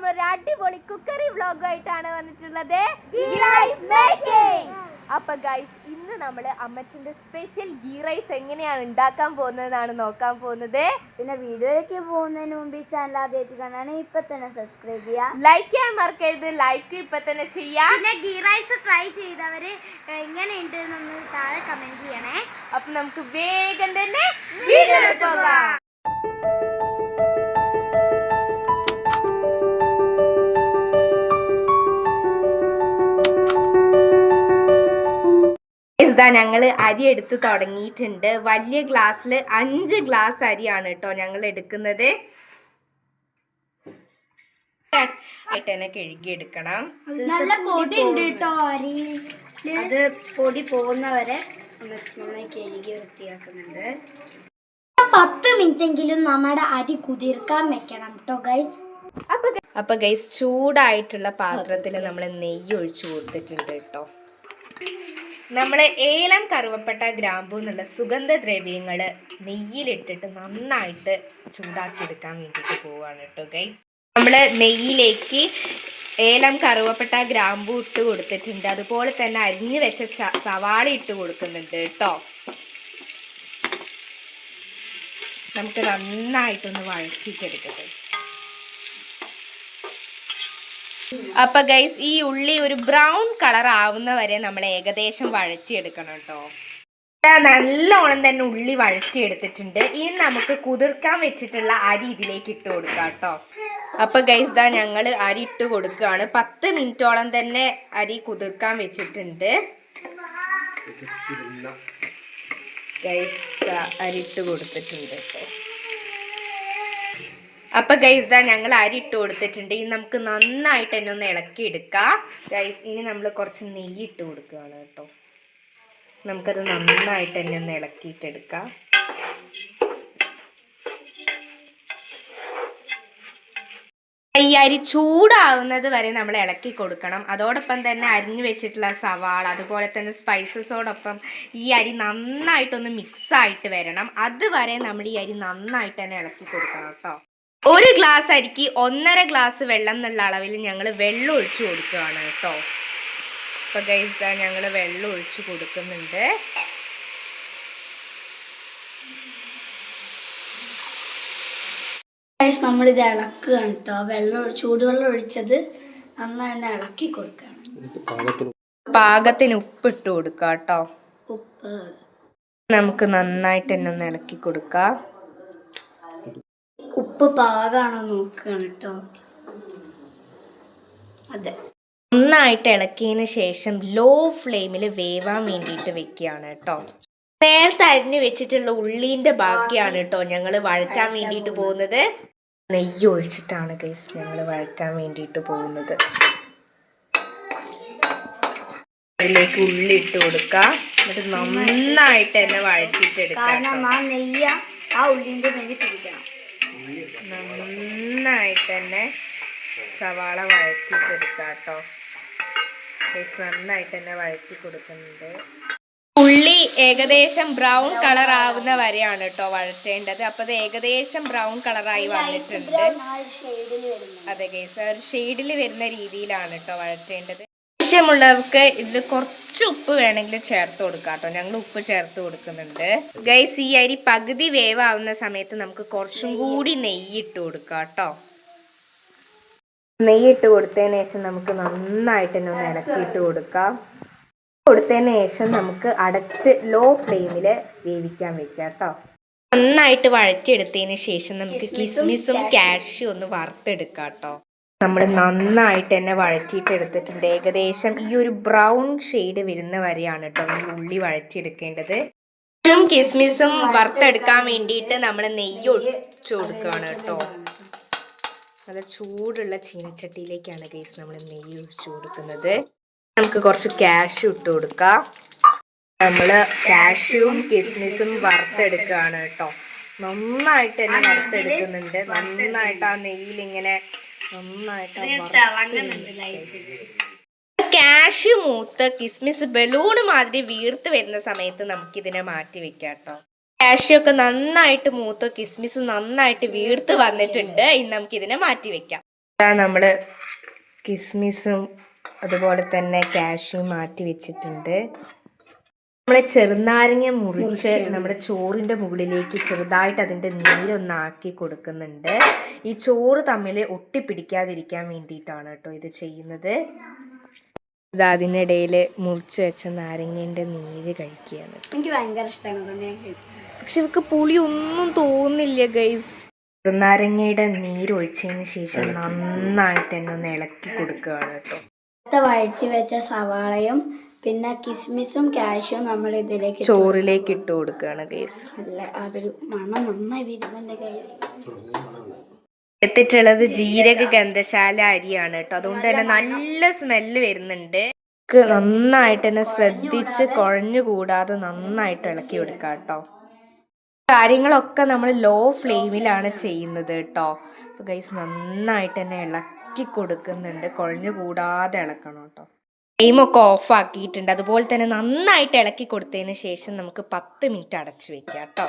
നമ്മളൊരു അടിപൊളി കുക്കറി വ്ളോഗുമായിട്ടാണ് വന്നിട്ടുള്ളത്. അപ്പൊ ഗൈസ് ഇന്ന് നമ്മൾ അമ്മച്ചിന്റെ സ്പെഷ്യൽ ഗീ റൈസ് എങ്ങനെയാണ് ഉണ്ടാക്കാൻ പോകുന്നതെന്നാണ് നോക്കാൻ പോകുന്നത്. പിന്നെ വീഡിയോയിലേക്ക് പോകുന്നതിന് മുമ്പ് ഈ ചാനൽ ആദ്യമായിട്ട് കാണാൻ ഇപ്പൊ തന്നെ സബ്സ്ക്രൈബ് ചെയ്യാം ലൈക്ക് ചെയ്യാൻ മറക്കരുത് ലൈക്ക് ഇപ്പൊ തന്നെ ചെയ്യാം. പിന്നെ ഗീ റൈസ് ട്രൈ ചെയ്തവര് എങ്ങനെയുണ്ട് താഴെ കമന്റ് ചെയ്യണേ. അപ്പൊ നമുക്ക് വേഗം തന്നെ വീഡിയോ പോകാം. ഇതാ ഞങ്ങൾ അരി എടുത്ത് തുടങ്ങിയിട്ടുണ്ട്. വലിയ ഗ്ലാസ്സിൽ അഞ്ച് ഗ്ലാസ് അരിയാണ് കേട്ടോ ഞങ്ങൾ എടുക്കുന്നത്. ആയിട്ട് തന്നെ കഴുകിയെടുക്കണം. നല്ല പൊടി ഉണ്ട് കേട്ടോ അരി. അത് പൊടി പോകുന്നവരെ കഴുകി വൃത്തിയാക്കുന്നുണ്ട്. പത്ത് മിനിറ്റെങ്കിലും നമ്മുടെ അരി കുതിർക്കാൻ വെക്കണം കേട്ടോ ഗൈസ് അപ്പൊ ഗൈസ് ചൂടായിട്ടുള്ള പാത്രത്തിൽ നമ്മൾ നെയ്യ് ഒഴിച്ചു കൊടുത്തിട്ടുണ്ട് കേട്ടോ. നമ്മൾ ഏലം കറുവപ്പെട്ട ഗ്രാമ്പു എന്നുള്ള സുഗന്ധദ്രവ്യങ്ങൾ നെയ്യിലിട്ടിട്ട് നന്നായിട്ട് ചൂടാക്കി എടുക്കാൻ വേണ്ടിയിട്ട് പോവാണ് കേട്ടോ ഗൈസ് നമ്മൾ നെയ്യിലേക്ക് ഏലം കറുവപ്പെട്ട ഗ്രാമ്പു ഇട്ട് കൊടുത്തിട്ടുണ്ട്. അതുപോലെ തന്നെ അരിഞ്ഞു വെച്ച സവാള ഇട്ട് കൊടുക്കുന്നുണ്ട് കേട്ടോ. നമുക്ക് നന്നായിട്ടൊന്ന് വഴറ്റിയിട്ടെടുക്കട്ടെ അപ്പൊ ഗൈസ് ഈ ഉള്ളി ഒരു ബ്രൗൺ കളർ ആവുന്ന വരെ നമ്മൾ ഏകദേശം വഴറ്റിയെടുക്കണം കേട്ടോ നല്ലോണം തന്നെ ഉള്ളി വഴറ്റിയെടുത്തിട്ടുണ്ട്. ഇനി നമുക്ക് കുതിർക്കാൻ വെച്ചിട്ടുള്ള അരി ഇതിലേക്ക് ഇട്ട് കൊടുക്കാം കേട്ടോ അപ്പൊ ഗൈസ് ദാ ഞങ്ങൾ അരി ഇട്ട് കൊടുക്കുകയാണ്. പത്ത് മിനിറ്റോളം തന്നെ അരി കുതിർക്കാൻ വെച്ചിട്ടുണ്ട്. ഗൈസ് അരി ഇട്ട് കൊടുത്തിട്ടുണ്ട് കേട്ടോ അപ്പൊ ഗൈസ് ദാ ഞങ്ങൾ അരി ഇട്ട് കൊടുത്തിട്ടുണ്ട്. ഇനി നമുക്ക് നന്നായിട്ട് തന്നെ ഒന്ന് ഇളക്കി എടുക്കാം ഗൈസ് ഇനി നമ്മൾ കുറച്ച് നെയ്യ് ഇട്ട് കൊടുക്കുകയാണ് കേട്ടോ. നമുക്കത് നന്നായിട്ട് തന്നെ ഒന്ന് ഇളക്കിയിട്ടെടുക്കാം. ഈ അരി ചൂടാവുന്നത് വരെ നമ്മൾ ഇളക്കി കൊടുക്കണം. അതോടൊപ്പം തന്നെ അരിഞ്ഞു വെച്ചിട്ടുള്ള സവാള അതുപോലെ തന്നെ സ്പൈസസോടൊപ്പം ഈ അരി നന്നായിട്ടൊന്ന് മിക്സ് ആയിട്ട് വരണം. അതുവരെ നമ്മൾ ഈ അരി നന്നായിട്ട് തന്നെ ഇളക്കി കൊടുക്കണം കേട്ടോ. ഒരു ഗ്ലാസ് അരിക്ക് ഒന്നര ഗ്ലാസ് വെള്ളം എന്നുള്ള അളവിൽ ഞങ്ങൾ വെള്ളം ഒഴിച്ചു കൊടുക്കുകയാണ് കേട്ടോ. ഇപ്പൊ ഗൈസ് ഞങ്ങൾ വെള്ളം ഒഴിച്ചു കൊടുക്കുന്നുണ്ട്. നമ്മളിത് നമ്മൾ ഇത് ഇളക്കുകയാണ് കേട്ടോ. വെള്ളം ചൂടുവെള്ളം ഒഴിച്ചത് നന്നായി തന്നെ ഇളക്കി കൊടുക്കണം പാകത്തിന് ഉപ്പ് ഇട്ട് കൊടുക്കാം കേട്ടോ. ഉപ്പ്. നമുക്ക് നന്നായിട്ട് തന്നെ ഒന്ന് ഇളക്കി കൊടുക്കാം. ഉപ്പ് പാകാണോ നോക്കുകയാണ് കേട്ടോ. അതെ. നന്നായിട്ട് ഇളക്കിയതിന് ശേഷം ലോ ഫ്ലെയിമിൽ വേവാൻ വേണ്ടിയിട്ട് വെക്കുകയാണ് കേട്ടോ. നേരത്തെ അരിഞ്ഞ് വെച്ചിട്ടുള്ള ഉള്ളീന്റെ ബാക്കിയാണ് കേട്ടോ ഞങ്ങൾ വഴറ്റാൻ വേണ്ടിയിട്ട് പോകുന്നത്. നെയ്യ് ഒഴിച്ചിട്ടാണ് കേസ് ഞങ്ങൾ വഴറ്റാൻ വേണ്ടിയിട്ട് പോകുന്നത്. അതിലേക്ക് ഉള്ളി ഇട്ട് കൊടുക്കുക എന്നിട്ട് നന്നായിട്ട് തന്നെ വഴറ്റിയിട്ട് എടുക്കാം ആ നെയ്യ ആ ഉള്ളിന്റെ നെയ്യ് പിടിക്കണം. നന്നായിട്ട് തന്നെ സവാള വഴറ്റി കേട്ടോ നന്നായി തന്നെ വഴറ്റി കൊടുക്കുന്നുണ്ട്. ഉള്ളി ഏകദേശം ബ്രൗൺ കളർ ആവുന്ന വരെയാണ് കേട്ടോ വഴറ്റേണ്ടത്. അപ്പൊ അത് ഏകദേശം ബ്രൗൺ കളറായി വന്നിട്ടുണ്ട്. അതെ കേസ് ഒരു ഷെയ്ഡിൽ വരുന്ന രീതിയിലാണ് കേട്ടോ വഴറ്റേണ്ടത്. ആവശ്യമുള്ളവർക്ക് ഇതിൽ കുറച്ച് ഉപ്പ് വേണമെങ്കിൽ ചേർത്ത് കൊടുക്കാം കേട്ടോ. ഞങ്ങൾ ഉപ്പ് ചേർത്ത് കൊടുക്കുന്നുണ്ട്. ഗൈസ് ഈ അരി പകുതി വേവാവുന്ന സമയത്ത് നമുക്ക് കുറച്ചും കൂടി നെയ്യ് ഇട്ട് കൊടുക്കാം കേട്ടോ. നെയ്യ് ഇട്ട് കൊടുത്തതിന് ശേഷം നമുക്ക് നന്നായിട്ട് ഒന്ന് ഇളക്കിയിട്ട് കൊടുക്കാം. കൊടുത്തതിന് ശേഷം നമുക്ക് അടച്ച് ലോ ഫ്ലെയിമിൽ വേവിക്കാൻ വെക്കാം കേട്ടോ. നന്നായിട്ട് വഴറ്റിയെടുത്തതിന് ശേഷം നമുക്ക് കിസ്മിസും കാഷ്യും ഒന്ന് വറുത്തെടുക്കാം കേട്ടോ. നമ്മൾ നന്നായിട്ട് തന്നെ വഴറ്റിയിട്ടെടുത്തിട്ടുണ്ട് ഏകദേശം ഈ ഒരു ബ്രൗൺ ഷെയ്ഡ് വരുന്ന വരെയാണ് കേട്ടോ നമ്മൾ ഉള്ളി വഴറ്റിയെടുക്കേണ്ടത്. കിസ്മിസും വറുത്തെടുക്കാൻ വേണ്ടിയിട്ട് നമ്മൾ നെയ്യ് ഒഴിച്ചു കൊടുക്കുകയാണ് കേട്ടോ നല്ല ചൂടുള്ള ചീനച്ചട്ടിയിലേക്കാണ് കേസ് നമ്മൾ നെയ്യ് ഒഴിച്ചു കൊടുക്കുന്നത്. നമുക്ക് കുറച്ച് കാഷ്യൂ ഇട്ട് കൊടുക്കാം. നമ്മൾ കാഷ്യൂവും കിസ്മിസും വറുത്തെടുക്കുകയാണ് കേട്ടോ നന്നായിട്ട് തന്നെ വറുത്തെടുക്കുന്നുണ്ട്. നന്നായിട്ട് ആ നെയ്യിൽ ഇങ്ങനെ കാഷ്യൂ മൂത്ത് കിസ്മിസ് ബലൂണ് മാതിരി വീർത്ത് വരുന്ന സമയത്ത് നമുക്കിതിനെ മാറ്റി വെക്കാം കേട്ടോ കാഷ്യൂ ഒക്കെ നന്നായിട്ട് മൂത്ത് കിസ്മിസ് നന്നായിട്ട് വീർത്ത് വന്നിട്ടുണ്ട്. ഇനി നമുക്കിതിനെ മാറ്റി വെക്കാം. നമ്മൾ കിസ്മിസും അതുപോലെ തന്നെ കാഷ്യും മാറ്റി വെച്ചിട്ടുണ്ട്. നമ്മളെ ചെറുനാരങ്ങ മുറിച്ച് നമ്മുടെ ചോറിന്റെ മുകളിലേക്ക് ചെറുതായിട്ട് അതിന്റെ നീരൊന്ന് ആക്കി കൊടുക്കുന്നുണ്ട്. ഈ ചോറ് തമ്മിൽ ഒട്ടിപ്പിടിക്കാതിരിക്കാൻ വേണ്ടിയിട്ടാണ് കേട്ടോ ഇത് ചെയ്യുന്നത്. ഇത് അതിനിടയിൽ മുറിച്ച് വെച്ച നാരങ്ങേന്റെ നീര് കഴിക്കുകയാണ് എനിക്ക് ഭയങ്കര ഇഷ്ടമാണ്. പക്ഷെ ഇവക്ക് പുളി ഒന്നും തോന്നില്ല ഗൈസ് ചെറുനാരങ്ങയുടെ നീര് ഒഴിച്ചതിന് ശേഷം നന്നായിട്ട് തന്നെ ഒന്ന് ഇളക്കി കൊടുക്കുകയാണ് കേട്ടോ. നേരത്തെ വഴറ്റി വെച്ച സവാളയും പിന്നെ കിസ്മിസും കാഷ്യും നമ്മൾ ഇതിലേക്ക് ചോറിലേക്ക് ഇട്ട് കൊടുക്കുകയാണ് ഗൈസ് അല്ല അതൊരു മണം നന്നായി വരുന്നുണ്ട് ഗേസ് എത്തിട്ടുള്ളത് ജീരക ഗന്ധശാല അരിയാണ് കേട്ടോ. അതുകൊണ്ട് തന്നെ നല്ല സ്മെല്ല് വരുന്നുണ്ട്. നന്നായിട്ട് തന്നെ ശ്രദ്ധിച്ച് കുഴഞ്ഞുകൂടാതെ നന്നായിട്ട് ഇളക്കി കൊടുക്കുക കേട്ടോ. കാര്യങ്ങളൊക്കെ നമ്മൾ ലോ ഫ്ലെയിമിലാണ് ചെയ്യുന്നത് കേട്ടോ. അപ്പോൾ ഗൈസ് നന്നായിട്ട് തന്നെ ഇളക്കി കൊടുക്കുന്നുണ്ട് കുഴഞ്ഞു കൂടാതെ ഇളക്കണം കേട്ടോ. ഫ്ലെയിമൊക്കെ ഓഫ് ആക്കിയിട്ടുണ്ട്. അതുപോലെ തന്നെ നന്നായിട്ട് ഇളക്കി കൊടുത്തതിന് ശേഷം നമുക്ക് പത്ത് മിനിറ്റ് അടച്ചു വെക്കാം കേട്ടോ.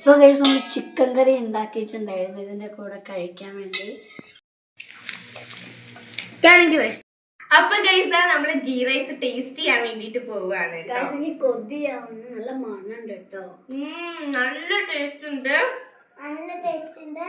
ഇപ്പൊ കൈസ് നമ്മൾ ചിക്കൻ കറി ഉണ്ടാക്കിയിട്ടുണ്ടായിരുന്നു. ഇതിന്റെ കൂടെ കഴിക്കാൻ വേണ്ടി. അപ്പൊ ഗൈസ് നമ്മൾ ഗീ റൈസ് ടേസ്റ്റ് ചെയ്യാൻ വേണ്ടിട്ട് പോവാണ് കൊതിയാവുന്നു നല്ല മണ്ണുണ്ട് കേട്ടോ. നല്ല ടേസ്റ്റ് ഉണ്ട്. നല്ല ടേസ്റ്റ് ഉണ്ട്.